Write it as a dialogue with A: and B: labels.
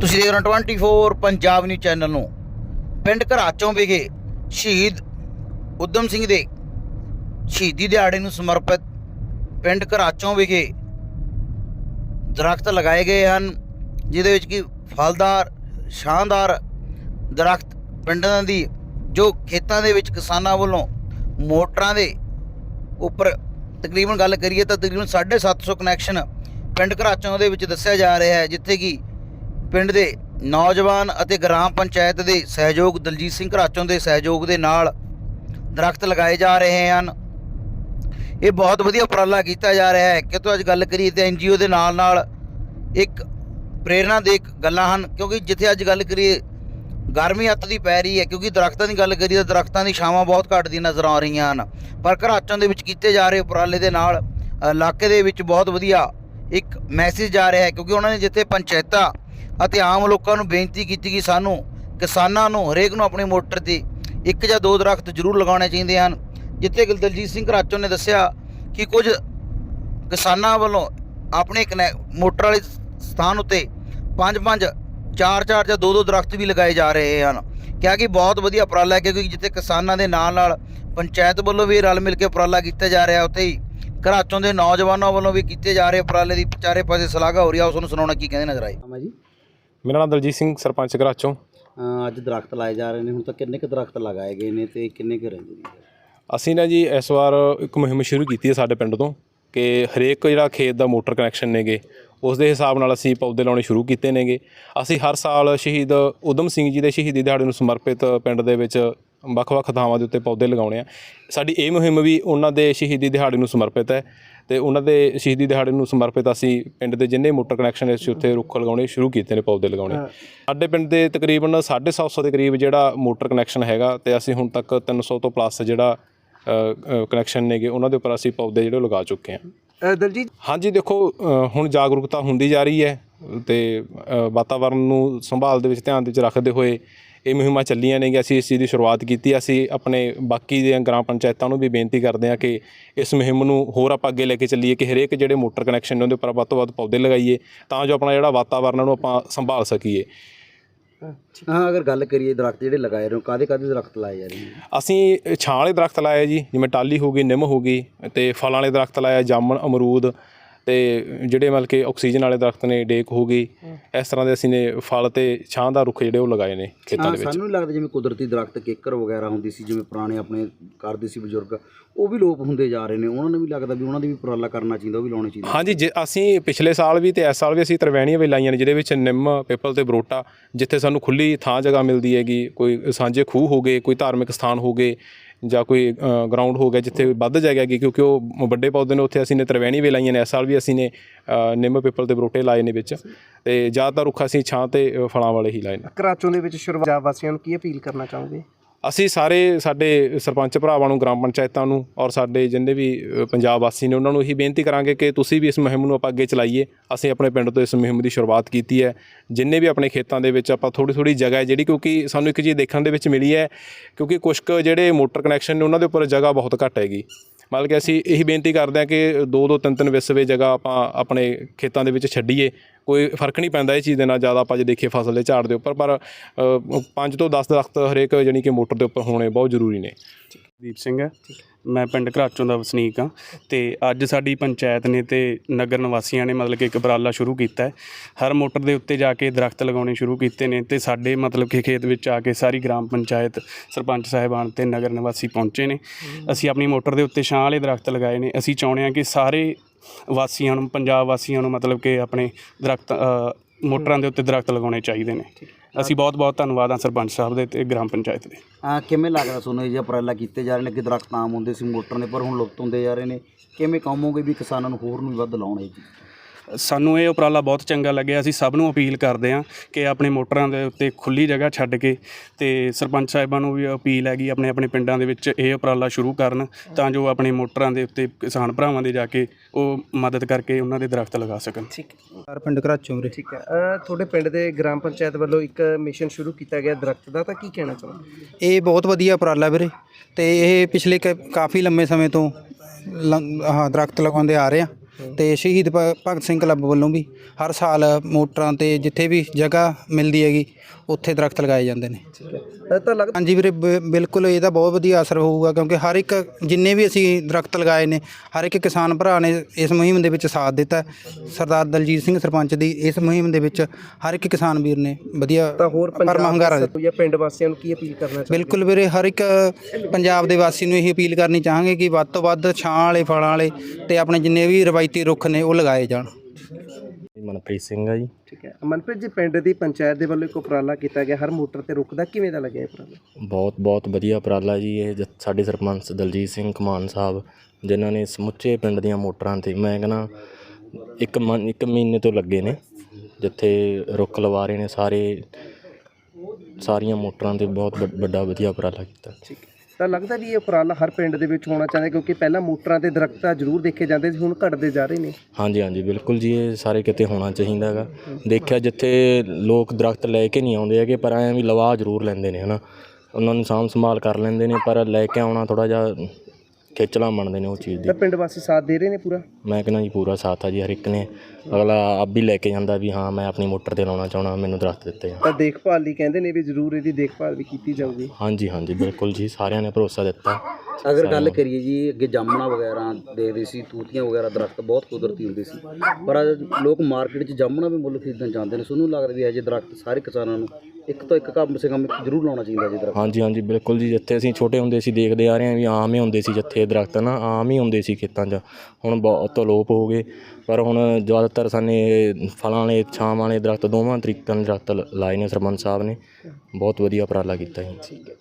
A: ਤੁਸੀਂ ਦੇਖ ਰਹੇ ਹੋ 24 ਪੰਜਾਬ ਨਿਊਜ਼ ਚੈਨਲ ਨੂੰ। ਪਿੰਡ ਘਰਾਚੋਂ ਵਿਖੇ ਸ਼ਹੀਦ ਉਦਮ ਸਿੰਘ ਦੇ ਸ਼ਹੀਦੀ ਦਿਹਾੜੇ ਨੂੰ ਸਮਰਪਿਤ ਪਿੰਡ ਘਰਾਚੋਂ ਵਿਖੇ ਦਰਖਤ ਲਗਾਏ ਗਏ ਹਨ, ਜਿਹਦੇ ਵਿੱਚ ਕਿ ਫਲਦਾਰ, ਸ਼ਾਨਦਾਰ ਦਰਖਤ ਪਿੰਡਾਂ ਦੀ, ਜੋ ਖੇਤਾਂ ਦੇ ਵਿੱਚ ਕਿਸਾਨਾਂ ਵੱਲੋਂ ਮੋਟਰਾਂ ਦੇ ਉੱਪਰ ਤਕਰੀਬਨ ਗੱਲ ਕਰੀਏ ਤਾਂ ਤਕਰੀਬਨ 750 ਕਨੈਕਸ਼ਨ ਪਿੰਡ ਘਰਾਚੋਂ ਦੇ ਵਿੱਚ ਦੱਸਿਆ ਜਾ ਰਿਹਾ ਹੈ, ਜਿੱਥੇ ਕਿ ਪਿੰਡ ਦੇ ਨੌਜਵਾਨ ਅਤੇ ਗ੍ਰਾਮ ਪੰਚਾਇਤ ਦੇ ਸਹਿਯੋਗ ਦਲਜੀਤ ਸਿੰਘ ਘਰਾਚੋਂ ਦੇ ਸਹਿਯੋਗ ਦੇ ਨਾਲ ਦਰਖਤ ਲਗਾਏ ਜਾ ਰਹੇ ਹਨ। ਇਹ ਬਹੁਤ ਵਧੀਆ ਉਪਰਾਲਾ ਕੀਤਾ ਜਾ ਰਿਹਾ ਹੈ। ਕਿ ਤੋਂ ਅੱਜ ਗੱਲ ਕਰੀਏ ਤੇ ਐਨਜੀਓ ਦੇ ਨਾਲ ਨਾਲ ਇੱਕ ਪ੍ਰੇਰਣਾ ਦੇ ਗੱਲਾਂ ਹਨ। ਕਿਉਂਕਿ ਜਿੱਥੇ ਅੱਜ ਗੱਲ ਕਰੀਏ, ਗਰਮੀ ਅੱਤ ਦੀ ਪੈ ਰਹੀ ਹੈ। ਕਿਉਂਕਿ ਦਰਖਤਾਂ ਦੀ ਗੱਲ ਕਰੀਏ ਤਾਂ ਦਰਖਤਾਂ ਦੀ ਛਾਵਾਂ ਬਹੁਤ ਘੱਟਦੀ ਨਜ਼ਰ ਆ ਰਹੀਆਂ ਹਨ। ਪਰ ਘਰਾਚਾਂ ਦੇ ਵਿੱਚ ਕੀਤੇ ਜਾ ਰਹੇ ਉਪਰਾਲੇ ਦੇ ਨਾਲ ਇਲਾਕੇ ਦੇ ਵਿੱਚ ਬਹੁਤ ਵਧੀਆ ਇੱਕ ਮੈਸੇਜ ਜਾ ਰਿਹਾ ਹੈ। ਕਿਉਂਕਿ ਉਹਨਾਂ ਨੇ ਜਿੱਥੇ ਪੰਚਾਇਤਾਂ ਅਤੇ ਆਮ ਲੋਕਾਂ ਨੂੰ ਬੇਨਤੀ ਕੀਤੀ ਕਿ ਸਾਨੂੰ ਕਿਸਾਨਾਂ ਨੂੰ ਹਰੇਕ ਨੂੰ ਆਪਣੀ ਮੋਟਰ ਤੇ ਇੱਕ ਜਾਂ ਦੋ ਦਰਖਤ ਜ਼ਰੂਰ ਲਗਾਉਣੇ ਚਾਹੀਦੇ ਹਨ। ਜਿੱਥੇ ਕਿ ਦਲਜੀਤ ਸਿੰਘ ਘਰਾਚੋਂ ਨੇ ਦੱਸਿਆ ਕਿ ਕੁਝ ਕਿਸਾਨਾਂ ਵੱਲੋਂ ਆਪਣੇ ਕਨੈ ਮੋਟਰ ਵਾਲੇ ਸਥਾਨ ਉੱਤੇ ਪੰਜ ਪੰਜ, ਚਾਰ ਚਾਰ ਜਾਂ ਦੋ ਦੋ ਦਰਖਤ ਵੀ ਲਗਾਏ ਜਾ ਰਹੇ ਹਨ। ਕਿਹਾ ਕਿ ਬਹੁਤ ਵਧੀਆ ਉਪਰਾਲਾ ਹੈ ਕਿਉਂਕਿ ਜਿੱਥੇ ਕਿਸਾਨਾਂ ਦੇ ਨਾਲ ਨਾਲ ਪੰਚਾਇਤ ਵੱਲੋਂ ਵੀ ਰਲ ਮਿਲ ਕੇ ਉਪਰਾਲਾ ਕੀਤਾ ਜਾ ਰਿਹਾ, ਉੱਥੇ ਹੀ ਘਰਾਚੋਂ ਦੇ ਨੌਜਵਾਨਾਂ ਵੱਲੋਂ ਵੀ ਕੀਤੇ ਜਾ ਰਹੇ ਉਪਰਾਲੇ ਦੀ ਚਾਰੇ ਪਾਸੇ ਸ਼ਲਾਘਾ ਹੋ ਰਹੀ ਆ। ਉਸ ਨੂੰ ਸੁਣਾਉਣਾ ਕੀ ਕਹਿੰਦੇ ਨਜ਼ਰ ਆਏ?
B: ਮੇਰਾ ਨਾਮ ਦਲਜੀਤ ਸਿੰਘ ਸਰਪੰਚ
C: ਅਹ ਅੱਜ ਦਰਖਤ ਲਾਏ ਜਾ ਰਹੇ ਨੇ ਹੁਣ ਤੱਕ ਕਿੰਨੇ ਕੁ ਦਰਖਤ ਲਗਾਏ ਗਏ ਨੇ ਤੇ ਕਿੰਨੇ ਕੁ ਰਹਿੰਦੇ ਨੇ?
B: ਅਸੀਂ ਨਾ ਜੀ ਇਸ ਵਾਰ ਇੱਕ ਮੁਹਿੰਮ ਸ਼ੁਰੂ ਕੀਤੀ ਹੈ ਸਾਡੇ ਪਿੰਡ ਤੋਂ ਕਿ ਹਰੇਕ ਜਿਹੜਾ ਖੇਤ ਦਾ ਮੋਟਰ ਕਨੈਕਸ਼ਨ ਨੇਗੇ ਉਸ ਦੇ ਹਿਸਾਬ ਨਾਲ ਅਸੀਂ ਪੌਦੇ ਲਾਉਣੇ ਸ਼ੁਰੂ ਕੀਤੇ ਨੇਗੇ। ਅਸੀਂ ਹਰ ਸਾਲ ਸ਼ਹੀਦ ਉਦਮ ਸਿੰਘ ਜੀ ਦੇ ਸ਼ਹੀਦੀ ਦਿਹਾੜੇ ਨੂੰ ਸਮਰਪਿਤ ਪਿੰਡ ਦੇ ਵਿੱਚ ਵੱਖ-ਵੱਖ ਥਾਵਾਂ ਦੇ ਉੱਤੇ ਪੌਦੇ ਲਗਾਉਣੇ ਆ। ਸਾਡੀ ਇਹ ਮੁਹਿੰਮ ਵੀ ਉਹਨਾਂ ਦੇ ਸ਼ਹੀਦੀ ਦਿਹਾੜੇ ਨੂੰ ਸਮਰਪਿਤ ਹੈ ਤੇ ਉਹਨਾਂ ਦੇ ਸ਼ਹੀਦੀ ਦਿਹਾੜੇ ਨੂੰ ਸਮਰਪਿਤ ਅਸੀਂ ਪਿੰਡ ਦੇ ਜਿੰਨੇ ਮੋਟਰ ਕਨੈਕਸ਼ਨ ਅਸੀਂ ਉੱਥੇ ਰੁੱਖ ਲਗਾਉਣੇ ਸ਼ੁਰੂ ਕੀਤੇ ਨੇ ਪੌਦੇ ਲਗਾਉਣੇ। ਸਾਡੇ ਪਿੰਡ ਦੇ ਤਕਰੀਬਨ 750 ਦੇ ਕਰੀਬ ਜਿਹੜਾ ਮੋਟਰ ਕਨੈਕਸ਼ਨ ਹੈਗਾ ਤੇ ਅਸੀਂ ਹੁਣ ਤੱਕ 300 ਤੋਂ ਪਲੱਸ ਜਿਹੜਾ ਕਨੈਕਸ਼ਨ ਨੇਗੇ ਉਹਨਾਂ ਦੇ ਉੱਪਰ ਅਸੀਂ ਪੌਦੇ ਜਿਹੜੇ ਲਗਾ ਚੁੱਕੇ ਹਾਂ।
D: ਦਲਜੀਤ?
B: ਹਾਂਜੀ ਦੇਖੋ ਹੁਣ ਜਾਗਰੂਕਤਾ ਹੁੰਦੀ ਜਾ ਰਹੀ ਹੈ ਤੇ ਅ, ਵਾਤਾਵਰਣ ਨੂੰ ਸੰਭਾਲ ਦੇ ਵਿੱਚ ਧਿਆਨ ਦੇ ਵਿੱਚ ਰੱਖਦੇ ਹੋਏ ਇਹ ਮੁਹਿੰਮਾਂ ਚੱਲੀਆਂ ਨੇਗੀਆਂ ਅਸੀਂ ਇਸ ਚੀਜ਼ ਦੀ ਸ਼ੁਰੂਆਤ ਕੀਤੀ। ਅਸੀਂ ਆਪਣੇ ਬਾਕੀ ਦੀਆਂ ਗ੍ਰਾਮ ਪੰਚਾਇਤਾਂ ਨੂੰ ਵੀ ਬੇਨਤੀ ਕਰਦੇ ਹਾਂ ਕਿ ਇਸ ਮੁਹਿੰਮ ਨੂੰ ਹੋਰ ਆਪਾਂ ਅੱਗੇ ਲੈ ਕੇ ਚੱਲੀਏ ਕਿ ਹਰੇਕ ਜਿਹੜੇ ਮੋਟਰ ਕਨੈਕਸ਼ਨ ਨੇ ਉਹਦੇ ਉੱਪਰ ਵੱਧ ਤੋਂ ਵੱਧ ਪੌਦੇ ਲਗਾਈਏ ਤਾਂ ਜੋ ਆਪਣਾ ਜਿਹੜਾ ਵਾਤਾਵਰਣ ਨੂੰ ਆਪਾਂ ਸੰਭਾਲ ਸਕੀਏ।
C: ਹਾਂ ਅਗਰ ਗੱਲ ਕਰੀਏ ਦਰਖਤ ਜਿਹੜੇ ਲਗਾਏ ਰਹੇ ਹੋ ਕਾਦੇ ਕਾਦੇ ਦਰਖਤ ਲਾਏ ਜਾ ਰਹੇ ਨੇ?
B: ਅਸੀਂ ਛਾਂ ਵਾਲੇ ਦਰਖਤ ਲਾਏ ਜੀ ਜਿਵੇਂ ਟਾਲੀ ਹੋ ਗਈ ਨਿੰਮ ਹੋ ਗਈ ਤੇ ਫਲਾਂ ਵਾਲੇ ਦਰਖਤ ਲਾਇਆ ਜਾਮਣ ਅਮਰੂਦ ਤੇ ਜਿਹੜੇ ਮਤਲਬ ਕਿ ਆਕਸੀਜਨ ਵਾਲੇ ਦਰਖਤ ਨੇ ਡੇਕ ਹੋ ਗਈ ਇਸ ਤਰ੍ਹਾਂ ਦੇ ਅਸੀਂ ਨੇ ਫਲ ਤੇ ਛਾਂ ਦਾ ਰੁੱਖ ਜਿਹੜੇ ਉਹ ਲਗਾਏ ਨੇ ਖੇਤਾਂ ਦੇ ਵਿੱਚ।
C: ਸਾਨੂੰ ਲੱਗਦਾ ਜਿਵੇਂ ਕੁਦਰਤੀ ਦਰਖਤ ਕੇਕਰ ਵਗੈਰਾ ਹੁੰਦੀ ਸੀ ਜਿਵੇਂ ਪੁਰਾਣੇ ਆਪਣੇ ਕਰਦੇ ਸੀ ਬਜ਼ੁਰਗ ਉਹ ਵੀ ਲੋਪ ਹੁੰਦੇ ਜਾ ਰਹੇ ਨੇ। ਉਹਨਾਂ ਨੂੰ ਵੀ ਲੱਗਦਾ ਵੀ ਉਹਨਾਂ ਦੀ ਵੀ ਉਪਰਾਲਾ ਕਰਨਾ ਚਾਹੀਦਾ ਉਹ ਵੀ ਲਾਉਣੇ ਚਾਹੀਦੇ
B: ਹਾਂਜੀ ਜੇ ਅਸੀਂ ਪਿਛਲੇ ਸਾਲ ਵੀ ਤੇ ਇਸ ਸਾਲ ਵੀ ਅਸੀਂ ਤਰਵੈਣੀਆਂ ਵੀ ਲਾਈਆਂ ਨੇ ਜਿਹਦੇ ਵਿੱਚ ਨਿੰਮ ਪਿੱਪਲ ਤੇ ਬਰੋਟਾ ਜਿੱਥੇ ਸਾਨੂੰ ਖੁੱਲੀ ਥਾਂ ਜਗ੍ਹਾ ਮਿਲਦੀ ਹੈਗੀ ਕੋਈ ਸਾਂਝੇ ਖੂਹ ਹੋ ਗਏ ਕੋਈ ਧਾਰਮਿਕ ਸਥਾਨ ਹੋ ਗਏ ਜਾਂ ਕੋਈ ਗਰਾਊਂਡ ਹੋ ਗਿਆ ਜਿੱਥੇ ਵੱਧ ਜਾਏਗਾ ਕਿਉਂਕਿ ਉਹ ਵੱਡੇ ਪੌਦੇ ਨੇ, ਉੱਥੇ ਅਸੀਂ ਨੇ ਤਰਵੈਣੀ ਵੀ ਲਾਈਆਂ ਨੇ, ਇਸ ਸਾਲ ਵੀ ਅਸੀਂ ਨੇ ਨਿੰਮ ਪਿੱਪਲ ਤੇ ਬਰੋਟੇ ਲਾਏ ਨੇ ਵਿੱਚ। ਤੇ ਜ਼ਿਆਦਾਤਰ ਰੁੱਖ ਅਸੀਂ ਛਾਂ ਤੇ ਫਲਾਂ ਵਾਲੇ ਹੀ ਲਾਏ ਨੇ।
D: ਕਰਾਚੋਂ ਦੇ ਵਿੱਚ ਸ਼ੁਰੂਆਤ ਵਾਸੀਆਂ ਨੂੰ ਕੀ ਅਪੀਲ ਕਰਨਾ ਚਾਹੋਗੇ?
B: ਅਸੀਂ ਸਾਰੇ ਸਾਡੇ ਸਰਪੰਚ ਭਰਾਵਾਂ ਨੂੰ, ਗ੍ਰਾਮ ਪੰਚਾਇਤਾਂ ਨੂੰ ਔਰ ਸਾਡੇ ਜਿੰਨੇ ਵੀ ਪੰਜਾਬ ਵਾਸੀ ਨੇ ਉਹਨਾਂ ਨੂੰ ਇਹੀ ਬੇਨਤੀ ਕਰਾਂਗੇ ਕਿ ਤੁਸੀਂ ਵੀ ਇਸ ਮੁਹਿੰਮ ਨੂੰ ਆਪਾਂ ਅੱਗੇ ਚਲਾਈਏ। ਅਸੀਂ ਆਪਣੇ ਪਿੰਡ ਤੋਂ ਇਸ ਮੁਹਿੰਮ ਦੀ ਸ਼ੁਰੂਆਤ ਕੀਤੀ ਹੈ। ਜਿੰਨੇ ਵੀ ਆਪਣੇ ਖੇਤਾਂ ਦੇ ਵਿੱਚ ਆਪਾਂ ਥੋੜੀ ਥੋੜੀ ਜਗ੍ਹਾ ਹੈ ਜਿਹੜੀ ਕਿਉਂਕਿ ਸਾਨੂੰ ਇੱਕ ਚੀਜ਼ ਦੇਖਣ ਦੇ ਵਿੱਚ ਮਿਲੀ ਹੈ ਕਿਉਂਕਿ ਕੁਝ ਕੁ ਜਿਹੜੇ ਮੋਟਰ ਕਨੈਕਸ਼ਨ ਨੇ ਉਹਨਾਂ ਦੇ ਉੱਪਰ ਜਗ੍ਹਾ ਬਹੁਤ ਘੱਟ ਹੈਗੀ। ਮਤਲਬ ਕਿ ਅਸੀਂ ਇਹੀ ਬੇਨਤੀ ਕਰਦੇ ਹਾਂ ਕਿ ਦੋ ਦੋ ਤਿੰਨ ਤਿੰਨ ਵਿਸਵੇ ਜਗ੍ਹਾ ਆਪਾਂ ਆਪਣੇ ਖੇਤਾਂ ਦੇ ਵਿੱਚ ਛੱਡੀਏ। ਕੋਈ ਫ਼ਰਕ ਨਹੀਂ ਪੈਂਦਾ ਇਹ ਚੀਜ਼ ਦੇ ਨਾਲ, ਜ਼ਿਆਦਾ ਆਪਾਂ ਜੇ ਦੇਖੀਏ ਫਸਲ ਦੇ ਝਾੜ ਦੇ ਉੱਪਰ, ਪਰ 5 ਤੋਂ 10 ਦਰਖਤ ਹਰੇਕ ਜਾਨੀ ਕਿ ਮੋਟਰ ਦੇ ਉੱਪਰ ਹੋਣੇ ਬਹੁਤ ਜ਼ਰੂਰੀ ਨੇ।
E: ਦੀਪ ਸਿੰਘ ਹੈ। ਮੈਂ ਪਿੰਡ ਘਰਾਚੋਂ ਦਾ ਵਸਨੀਕ ਹਾਂ ਤੇ ਅੱਜ ਸਾਡੀ ਪੰਚਾਇਤ ਨੇ ਤੇ ਨਗਰ ਨਿਵਾਸੀਆਂ ਨੇ ਮਤਲਬ ਕਿ ਇੱਕ ਉਪਰਾਲਾ ਸ਼ੁਰੂ ਕੀਤਾ ਹੈ। ਹਰ ਮੋਟਰ ਦੇ ਉੱਤੇ ਜਾ ਕੇ ਦਰਖਤ ਲਗਾਉਣੇ ਸ਼ੁਰੂ ਕੀਤੇ ਨੇ ਤੇ ਸਾਡੇ ਮਤਲਬ ਕਿ ਖੇਤ ਵਿੱਚ ਆ ਕੇ ਸਾਰੀ ਗ੍ਰਾਮ ਪੰਚਾਇਤ ਸਰਪੰਚ ਸਾਹਿਬਾਨ ਤੇ ਨਗਰ ਨਿਵਾਸੀ ਪਹੁੰਚੇ ਨੇ। ਅਸੀਂ ਆਪਣੀ ਮੋਟਰ ਦੇ ਉੱਤੇ ਛਾਂ ਵਾਲੇ ਦਰਖਤ ਲਗਾਏ ਨੇ। ਅਸੀਂ ਚਾਹੁੰਦੇ ਹਾਂ ਕਿ ਸਾਰੇ ਵਾਸੀਆਂ ਨੂੰ ਪੰਜਾਬ ਵਾਸੀਆਂ ਨੂੰ ਮਤਲਬ ਕਿ ਆਪਣੇ ਦਰਖਤ ਮੋਟਰਾਂ ਦੇ ਉੱਤੇ ਦਰਖਤ ਲਗਾਉਣੇ ਚਾਹੀਦੇ ਨੇ। ਅਸੀਂ ਬਹੁਤ ਬਹੁਤ ਧੰਨਵਾਦ ਹਾਂ ਸਰਪੰਚ ਸਾਹਿਬ ਦੇ ਤੇ ਗ੍ਰਾਮ ਪੰਚਾਇਤ ਦੇ।
C: ਆ ਕਿਵੇਂ ਲੱਗਦਾ ਤੁਹਾਨੂੰ ਇਹ ਜਿਹਾ ਉਪਰਾਲਾ ਕੀਤੇ ਜਾ ਰਹੇ ਨੇ? ਕਿ ਦਰਖਤ ਆਮ ਹੁੰਦੇ ਸੀ ਮੋਟਰ ਨੇ ਪਰ ਹੁਣ ਲੁਪਤ ਹੁੰਦੇ ਜਾ ਰਹੇ ਨੇ। ਕਿਵੇਂ ਕਹੋਗੇ ਵੀ ਕਿਸਾਨਾਂ ਨੂੰ ਹੋਰ ਨੂੰ ਵੀ ਵੱਧ ਲਾਉਣੇ ਜੀ
E: ਸਾਨੂੰ ਇਹ ਉਪਰਾਲਾ ਬਹੁਤ ਚੰਗਾ ਲੱਗਿਆ। ਅਸੀਂ ਸਭ ਨੂੰ ਅਪੀਲ ਕਰਦੇ ਹਾਂ ਕਿ ਆਪਣੇ ਮੋਟਰਾਂ ਦੇ ਉੱਤੇ ਖੁੱਲੀ ਜਗ੍ਹਾ ਛੱਡ ਕੇ ਤੇ ਸਰਪੰਚ ਸਾਹਿਬਾਂ ਨੂੰ ਵੀ ਅਪੀਲ ਹੈਗੀ ਆਪਣੇ ਆਪਣੇ ਪਿੰਡਾਂ ਦੇ ਵਿੱਚ ਇਹ ਉਪਰਾਲਾ ਸ਼ੁਰੂ ਕਰਨ ਤਾਂ ਜੋ ਆਪਣੇ ਮੋਟਰਾਂ ਦੇ ਉੱਤੇ ਕਿਸਾਨ ਭਰਾਵਾਂ ਦੇ ਜਾ ਕੇ ਉਹ ਮਦਦ ਕਰਕੇ ਉਹਨਾਂ ਦੇ ਦਰਖਤ ਲਗਾ ਸਕਣ।
D: ਠੀਕ। ਹੈ ਪਿੰਡ ਕਰਾਚੋਂ ਵੀਰੇ। ਠੀਕ ਹੈ। ਤੁਹਾਡੇ ਪਿੰਡ ਦੇ ਗ੍ਰਾਮ ਪੰਚਾਇਤ ਵੱਲੋਂ ਇੱਕ ਮਿਸ਼ਨ ਸ਼ੁਰੂ ਕੀਤਾ ਗਿਆ ਦਰਖਤ ਦਾ ਤਾਂ ਕੀ ਕਹਿਣਾ ਚਾਹੋਗੇ?
F: ਇਹ ਬਹੁਤ ਵਧੀਆ ਉਪਰਾਲਾ ਵੀਰੇ ਤੇ ਇਹ ਪਿਛਲੇ ਕ- ਕਾਫੀ ਲੰਮੇ ਸਮੇਂ ਤੋਂ ਲੰ- ਆਹ ਦਰਖਤ ਲਗਾਉਂਦੇ ਆ ਰਹੇ ਆ। ਤੇ ਸ਼ਹੀਦ ਭਗਤ ਸਿੰਘ ਕਲੱਬ ਵੱਲੋਂ ਵੀ ਹਰ ਸਾਲ ਮੋਟਰਾਂ ਤੇ ਜਿੱਥੇ ਵੀ ਜਗ੍ਹਾ ਮਿਲਦੀ ਹੈਗੀ ਉੱਥੇ ਦਰਖਤ ਲਗਾਏ ਜਾਂਦੇ ਨੇ।
D: ਠੀਕ ਹੈ। ਅ, ਤਾਂ ਲੱਗਦਾ
F: ਹਾਂਜੀ ਵੀਰੇ ਬ- ਬਿਲਕੁਲ ਇਹਦਾ ਬਹੁਤ ਵਧੀਆ ਅਸਰ ਹੋਊਗਾ ਕਿਉਂਕਿ ਹਰ ਇੱਕ ਜਿੰਨੇ ਵੀ ਅਸੀਂ ਦਰਖਤ ਲਗਾਏ ਨੇ ਹਰ ਇੱਕ ਕਿਸਾਨ ਭਰਾ ਨੇ ਇਸ ਮੁਹਿੰਮ ਦੇ ਵਿੱਚ ਸਾਥ ਦਿੱਤਾ। ਸਰਦਾਰ ਦਲਜੀਤ ਸਿੰਘ ਸਰਪੰਚ ਦੀ ਇਸ ਮੁਹਿੰਮ ਦੇ ਵਿੱਚ ਹਰ ਇੱਕ ਕਿਸਾਨ ਵੀਰ ਨੇ ਵਧੀਆ
D: ਤਾਂ ਹੋਰ
F: ਪਰਮਾ
D: ਪੰਜਾਬ
F: ਹੁੰਗਾਰਾ
D: ਜਾਂ ਪਿੰਡ ਵਾਸੀਆਂ ਨੂੰ ਕੀ ਅਪੀਲ ਕਰਨਾ ਚਾਹੁੰਦੇ
F: ਬਿਲਕੁਲ ਵੀਰੇ ਹਰ ਇੱਕ ਪੰਜਾਬ ਦੇ ਵਾਸੀ ਨੂੰ ਇਹ ਅਪੀਲ ਕਰਨੀ ਚਾਹਾਂਗੇ ਕਿ ਵੱਧ ਤੋਂ ਵੱਧ ਛਾਂ ਵਾਲੇ ਫਲਾਂ ਵਾਲੇ ਤੇ ਆਪਣੇ ਜਿੰਨੇ ਵੀ ਰਵਾਇਤੀ ਰੁੱਖ ਨੇ ਉਹ ਲਗਾਏ ਜਾਣ।
B: ਮਨਪ੍ਰੀਤ ਸਿੰਘ ਆ ਜੀ।
D: ਠੀਕ ਹੈ। ਮਨਪ੍ਰੀਤ ਜੀ ਪਿੰਡ ਦੀ ਪੰਚਾਇਤ ਦੇ ਵੱਲੋਂ ਇੱਕ ਉਪਰਾਲਾ ਕੀਤਾ ਗਿਆ। ਹਰ ਮੋਟਰ ਤੇ ਰੁਕਦਾ ਕਿਵੇਂ ਦਾ ਲੱਗਿਆ ਇਹ ਉਪਰਾਲਾ?
G: ਬਹੁਤ ਬਹੁਤ ਵਧੀਆ ਉਪਰਾਲਾ ਜੀ ਇਹ। ਜ- ਸਾਡੇ ਸਰਪੰਚ ਦਲਜੀਤ ਸਿੰਘ ਕਮਾਨ ਸਾਹਿਬ ਜਿਨ੍ਹਾਂ ਨੇ ਸਮੁੱਚੇ ਪਿੰਡ ਦੀਆਂ ਮੋਟਰਾਂ ਤੇ ਮੈਂ ਕਹਿੰਦਾ ਇੱਕ ਮਨ ਇੱਕ ਮਹੀਨੇ ਤੋਂ ਲੱਗੇ ਨੇ ਜਿੱਥੇ ਰੁੱਖ ਲਵਾ ਰਹੇ ਨੇ ਸਾਰੇ ਸਾਰੀਆਂ ਮੋਟਰਾਂ ਤੇ ਬਹੁਤ ਵੱਡ- ਵੱਡਾ ਵਧੀਆ ਉਪਰਾਲਾ ਕੀਤਾ।
D: ਠੀਕ ਹੈ। ਤਾਂ ਲੱਗਦਾ ਵੀ ਇਹ ਉਪਰਾਲਾ ਹਰ ਪਿੰਡ ਦੇ ਵਿੱਚ ਹੋਣਾ ਚਾਹੀਦਾ ਕਿਉਂਕਿ ਪਹਿਲਾਂ ਮੋਟਰਾਂ ਤੇ ਦਰਖਤ ਜ਼ਰੂਰ ਦੇਖੇ ਜਾਂਦੇ ਸੀ ਹੁਣ ਘਟਦੇ ਜਾ ਰਹੇ ਨੇ।
G: ਹਾਂਜੀ ਹਾਂਜੀ ਬਿਲਕੁਲ ਜੀ ਇਹ ਸਾਰੇ ਕਿਤੇ ਹੋਣਾ ਚਾਹੀਦਾ ਹੈਗਾ ਦੇਖਿਆ ਜਿੱਥੇ ਲੋਕ ਦਰਖਤ ਲੈ ਕੇ ਨਹੀਂ ਆਉਂਦੇ ਹੈਗੇ ਪਰ ਐਂ ਵੀ ਲਵਾ ਜ਼ਰੂਰ ਲੈਂਦੇ ਨੇ ਹਨਾ। ਉਹਨਾਂ ਨੂੰ ਸਾਂਭ ਸੰਭਾਲ ਕਰ ਲੈਂਦੇ ਨੇ ਪਰ ਲੈ ਕੇ ਆਉਣਾ ਥੋੜਾ ਜਿਹਾ ਖੇਚਲਾ ਮੰਨਦੇ ਨੇ ਉਹ ਚੀਜ਼ ਦੀ।
D: ਤਾਂ ਪਿੰਡ ਵਾਸੀ ਸਾਥ ਦੇ ਰਹੇ ਨੇ ਪੂਰਾ?
G: ਮੈਂ ਕਹਿੰਦਾ ਜੀ ਪੂਰਾ ਸਾਥ ਆ ਜੀ ਹਰ ਇੱਕ ਨੇ ਅਗਲਾ ਆਪ ਵੀ ਲੈ ਕੇ ਜਾਂਦਾ ਵੀ ਹਾਂ ਮੈਂ ਆਪਣੀ ਮੋਟਰ ਤੇ ਲਾਉਣਾ ਚਾਹਣਾ ਮੈਨੂੰ ਦਰਖਤ ਦਿੱਤੇ ਆ।
D: ਤਾਂ ਦੇਖਭਾਲ ਲਈ ਕਹਿੰਦੇ ਨੇ ਵੀ ਜ਼ਰੂਰ ਇਹਦੀ ਦੇਖਭਾਲ ਵੀ ਕੀਤੀ ਜਾਊਗੀ।
G: ਹਾਂਜੀ ਹਾਂਜੀ ਬਿਲਕੁਲ ਜੀ ਸਾਰਿਆਂ ਨੇ ਭਰੋਸਾ ਦਿੱਤਾ।
C: ਅਗਰ ਗੱਲ ਕਰੀਏ ਜੀ ਅੱਗੇ ਜਾਮਣਾ ਵਗੈਰਾ ਦੇਖਦੇ ਸੀ ਤੂਤੀਆਂ ਵਗੈਰਾ ਦਰਖਤ ਬਹੁਤ ਕੁਦਰਤੀ ਹੁੰਦੇ ਸੀ। ਪਰ ਅੱਜ ਲੋਕ ਮਾਰਕੀਟ 'ਚ ਜਾਮਣਾ ਵੀ ਮੁੱਲ ਖਰੀਦਣ ਜਾਂਦੇ ਨੇ ਤੁਹਾਨੂੰ ਲੱਗਦਾ ਵੀ ਅਜੇ ਦਰਖਤ ਸਾਰੇ ਕਿਸਾਨਾਂ ਨੂੰ ਇੱਕ ਤੋਂ ਇੱਕ ਕਮ ਸੇ ਕਮ ਜ਼ਰੂਰ ਲਾਉਣਾ ਚਾਹੀਦਾ ਜੀ ਦਰਖਤ।
G: ਹਾਂਜੀ ਹਾਂਜੀ ਬਿਲਕੁਲ ਜੀ ਜਿੱਥੇ ਅਸੀਂ ਛੋਟੇ ਹੁੰਦੇ ਸੀ ਦੇਖਦੇ ਆ ਰਹੇ ਹਾਂ ਵੀ ਆਮ ਹੀ ਹੁੰਦੇ ਸੀ ਜਿੱਥੇ ਦਰਖਤ ਨਾ ਆਮ ਹੀ ਹੁੰਦੇ ਸੀ ਖੇਤਾਂ 'ਚ। ਹੁਣ ਬਹੁਤ ਅਲੋਪ ਹੋ ਗਏ ਪਰ ਹੁਣ ਜ਼ਿਆਦਾਤਰ ਸਾਨੇ ਫਲਾਂ ਵਾਲੇ ਛਾਂ ਵਾਲੇ ਦਰਖਤ ਦੋਵਾਂ ਤਰੀਕਿਆਂ ਦੇ ਦਰਖਤ ਲਾਏ ਨੇ ਸਰਪੰਚ ਸਾਹਿਬ ਨੇ। ਬਹੁਤ ਵਧੀਆ ਉਪਰਾਲਾ ਕੀਤਾ ਜੀ।
D: ਠੀਕ ਹੈ।